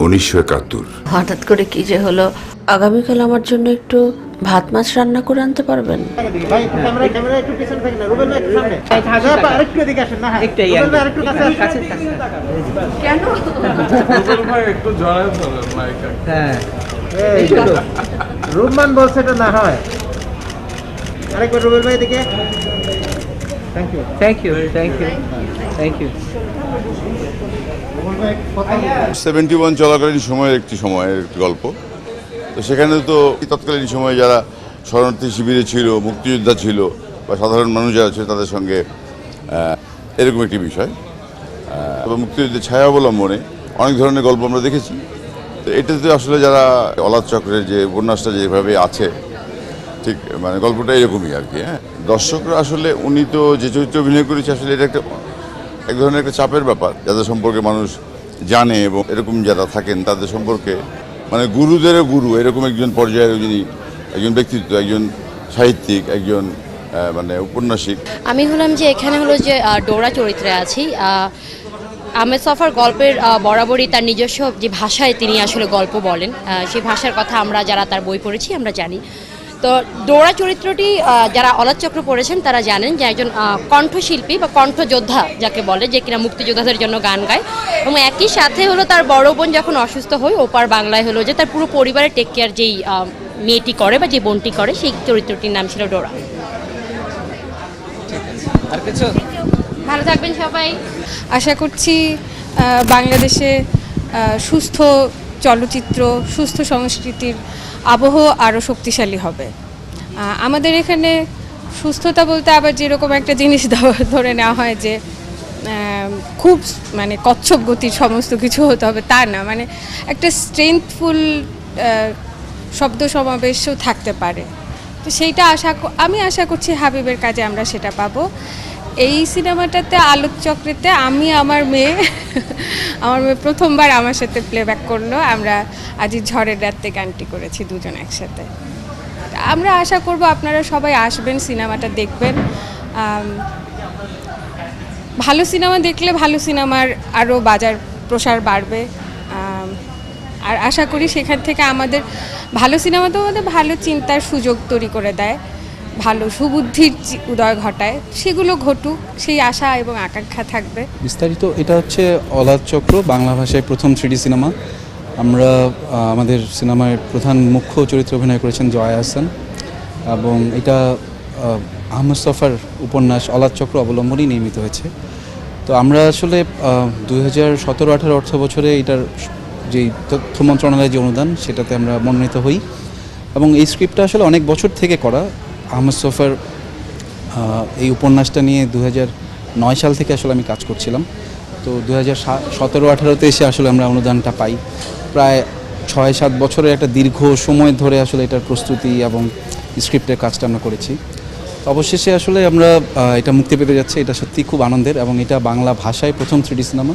উনিশশো একাত্তর। হঠাৎ করে কি যে হলো? আগামীকাল আমার জন্য একটু ভাত মাছ রান্না করে আনতে পারবেন? ভাই ক্যামেরা ক্যামেরা একটু পিছনে থাকেন না রুবেল ভাই একটু সামনে। না, আপা, আরেকটু এদিকে আসেন না হ্যাঁ। হ্যাঁ। এই তো। বলছে এটা না হয়। আরেকবার রুবেল ভাই এদিকে। Thank you thank you thank you thank you seventy one চলাকালীন সময়ের একটি সময়ের একটি গল্প। তো সেখানে তো তৎকালীন সময়ে যারা শরণার্থী শিবিরে ছিল, মুক্তিযোদ্ধা ছিল বা সাধারণ মানুষ যারা ছিল তাদের সঙ্গে এরকম একটি বিষয়। এবং মুক্তিযুদ্ধের ছায়া অবলম্বনে অনেক ধরনের গল্প আমরা দেখেছি। তো এটাতে আসলে যারা অলাদ চক্রের যে উপন্যাসটা যেভাবে আছে, ঠিক মানে গল্পটা এরকমই আর কি হ্যাঁ। দর্শকরা আসলে, উনি তো যে চরিত্রে অভিনয় করেছে, আসলে এটা একটা এক ধরনের একটা চাপের ব্যাপার। যাদের সম্পর্কে মানুষ জানে এবং এরকম যারা থাকেন তাদের সম্পর্কে মানে গুরুদেরও গুরু। এরকম একজন পর্যায়ের যিনি একজন ব্যক্তিত্ব একজন সাহিত্যিক একজন মানে উপন্যাসিক। আমি হলাম যে এখানে হলো যে ডোরা চরিত্রে আছি। আহ, আহমেদ সফার গল্পের বরাবরই তার নিজস্ব যে ভাষায় তিনি আসলে গল্প বলেন। সেই ভাষার কথা আমরা যারা তার বই পড়েছি আমরা জানি। তো ডোরা চরিত্রটি যারা অলাদ চক্র পড়েছেন তারা জানেন যে একজন কণ্ঠশিল্পী বা কণ্ঠযোদ্ধা যাকে বলে যে কিনা মুক্তিযোদ্ধাদের জন্য গান গায়। এবং একই সাথে হলো তার বড় বোন যখন অসুস্থ হয় ওপার বাংলায় হলো যে তার পুরো পরিবারের টেক কেয়ার যেই মেয়েটি করে বা যে বোনটি করে সেই চরিত্রটির নাম ছিল ডোরা। আর কিছু? ভালো থাকবেন সবাই। আশা করছি বাংলাদেশে সুস্থ চলচ্চিত্র সুস্থ সংস্কৃতির আবহ আরও শক্তিশালী হবে। আমাদের এখানে সুস্থতা বলতে আবার যেরকম একটা জিনিস ধরে নেওয়া হয় যে খুব মানে কচ্ছপ গতির সমস্ত কিছু হতে হবে তা না। মানে একটা স্ট্রেংথফুল শব্দ সমাবেশও থাকতে পারে। তো সেইটা আশা আমি আশা করছি হাবিবের কাজে আমরা সেটা পাবো। এই সিনেমাটাতে আলোকচক্রেতে আমি, আমার মেয়ে আমার মেয়ে প্রথমবার আমার সাথে প্লেব্যাক করল। আমরা আজ ঝড়ের রাতে গানটি করেছি দুজন একসাথে। আমরা আশা করব আপনারা সবাই আসবেন, সিনেমাটা দেখবেন। ভালো সিনেমা দেখলে ভালো সিনেমার আরও বাজার প্রসার বাড়বে। আর আশা করি সেখান থেকে আমাদের ভালো সিনেমা তো আমাদের ভালো চিন্তার সুযোগ তৈরি করে দেয়। ভালো সুবুদ্ধির উদয় ঘটায় সেগুলো ঘটুক সেই আশা এবং আকাঙ্ক্ষা থাকবে। বিস্তারিত এটা হচ্ছে অলাদ চক্র বাংলা ভাষায় প্রথম থ্রিডি সিনেমা। আমরা আমাদের সিনেমায় প্রধান মুখ্য চরিত্রে অভিনয় করেছেন জয়া হাসান এবং এটা আহ, আহমদ সফার উপন্যাস অলাদ চক্র অবলম্বনেই নির্মিত হয়েছে। তো আমরা আসলে দুই হাজার সতেরো আঠারো অর্থ বছরে এটার যেই তথ্য মন্ত্রণালয়ের যে অনুদান সেটাতে আমরা মনোনীত হই। এবং এই স্ক্রিপ্টটা আসলে অনেক বছর থেকে করা আহমদ সফার এই উপন্যাসটা নিয়ে দু নয় সাল থেকে আসলে আমি কাজ করছিলাম। তো দু হাজার সতেরো আঠারোতে এসে আসলে আমরা অনুদানটা পাই। প্রায় ছয় সাত বছরের একটা দীর্ঘ সময় ধরে আসলে এটার প্রস্তুতি এবং স্ক্রিপ্টের কাজটা আমরা করেছি। অবশেষে আসলে আমরা এটা মুক্তি পেতে যাচ্ছে। এটা সত্যিই খুব আনন্দের এবং এটা বাংলা ভাষায় প্রথম থ্রিডি সিনেমা।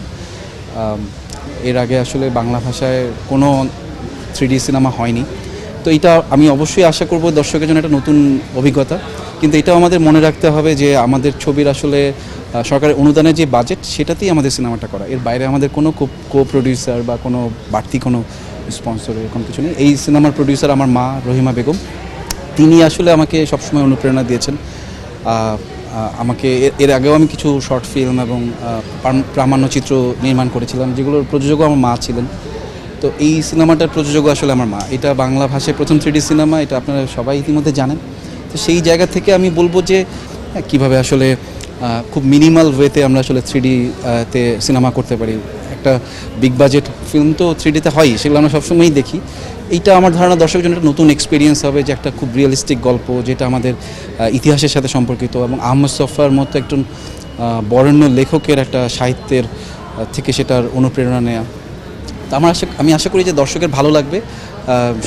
এর আগে আসলে বাংলা ভাষায় কোনো থ্রিডি সিনেমা হয়নি। তো এটা আমি অবশ্যই আশা করব দর্শকের জন্য একটা নতুন অভিজ্ঞতা। কিন্তু এটাও আমাদের মনে রাখতে হবে যে আমাদের ছবির আসলে সরকারের অনুদানের যে বাজেট সেটাতেই আমাদের সিনেমাটা করা। এর বাইরে আমাদের কোনো কো প্রডিউসার বা কোনো বাড়তি কোনো স্পন্সর এরকম কিছু নেই। এই সিনেমার প্রডিউসার আমার মা রহিমা বেগম। তিনি আসলে আমাকে সবসময় অনুপ্রেরণা দিয়েছেন। আমাকে এর- আগেও আমি কিছু শর্ট ফিল্ম এবং প্রামাণ্যচিত্র নির্মাণ করেছিলাম, যেগুলোর প্রযোজকও আমার মা ছিলেন। তো এই সিনেমাটার প্রযোজকও আসলে আমার মা। এটা বাংলা ভাষায় প্রথম থ্রিডি সিনেমা, এটা আপনারা সবাই ইতিমধ্যে জানেন। তো সেই জায়গা থেকে আমি বলব যে কীভাবে আসলে খুব মিনিমাল ওয়েতে আমরা আসলে থ্রিডি তে সিনেমা করতে পারি। একটা বিগ বাজেট ফিল্ম তো থ্রিডিতে হয়ই সেগুলো আমরা সবসময়ই দেখি। এইটা আমার ধারণা দর্শকের জন্য একটা নতুন এক্সপিরিয়েন্স হবে যে একটা খুব রিয়েলিস্টিক গল্প, যেটা আমাদের ইতিহাসের সাথে সম্পর্কিত। এবং আহমদ সফার মতো একজন বরেণ্য লেখকের একটা সাহিত্যের থেকে সেটার অনুপ্রেরণা নেওয়া তো আমার আশা আমি আশা করি যে দর্শকের ভালো লাগবে।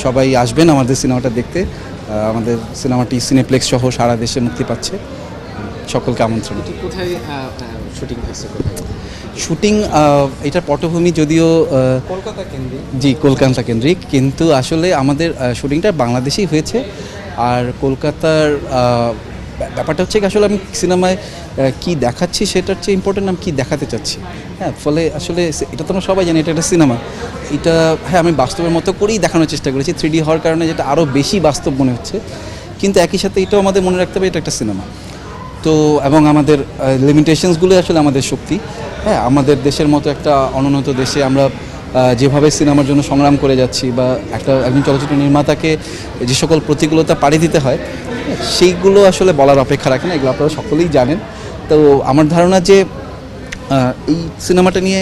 সবাই আসবেন আমাদের সিনেমাটা দেখতে। আমাদের সিনেমাটি সিনেপ্লেক্স সহ সারা দেশে মুক্তি পাচ্ছে। সকলকে আমন্ত্রণ। কোথায় শুটিং হয়েছে শুটিং এটার পটভূমি যদিও কলকাতা কেন্দ্রিক। জি কলকাতা কেন্দ্রিক। কিন্তু আসলে আমাদের শুটিংটা বাংলাদেশেই হয়েছে। আর কলকাতার ব্যাপারটা হচ্ছে আসলে আমি সিনেমায় কি দেখাচ্ছি সেটার চেয়ে ইম্পর্টেন্ট আমি কী দেখাতে চাচ্ছি। হ্যাঁ ফলে আসলে এটা তো আমরা সবাই জানি, এটা একটা সিনেমা। এটা হ্যাঁ আমি বাস্তবের মতো করেই দেখানোর চেষ্টা করেছি থ্রি ডি হওয়ার কারণে যেটা আরও বেশি বাস্তব মনে হচ্ছে। কিন্তু একই সাথে এটাও আমাদের মনে রাখতে হবে, এটা একটা সিনেমা। তো, এবং আমাদের লিমিটেশনসগুলো আসলে আমাদের শক্তি। হ্যাঁ আমাদের দেশের মতো একটা অনুন্নত দেশে আমরা যেভাবে সিনেমার জন্য সংগ্রাম করে যাচ্ছি বা একটা একজন চলচ্চিত্র নির্মাতাকে যে সকল প্রতিকূলতা পাড়ি দিতে হয় সেইগুলো আসলে বলার অপেক্ষা রাখে না, এগুলো আপনারা সকলেই জানেন। তো আমার ধারণা যে এই সিনেমাটা নিয়ে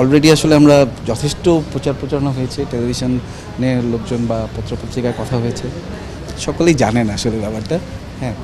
অলরেডি আসলে আমরা যথেষ্ট প্রচার প্রচারণা হয়েছে টেলিভিশনে লোকজন বা পত্রপত্রিকায় কথা হয়েছে। সকলেই জানেন আসলে ব্যাপারটা হ্যাঁ।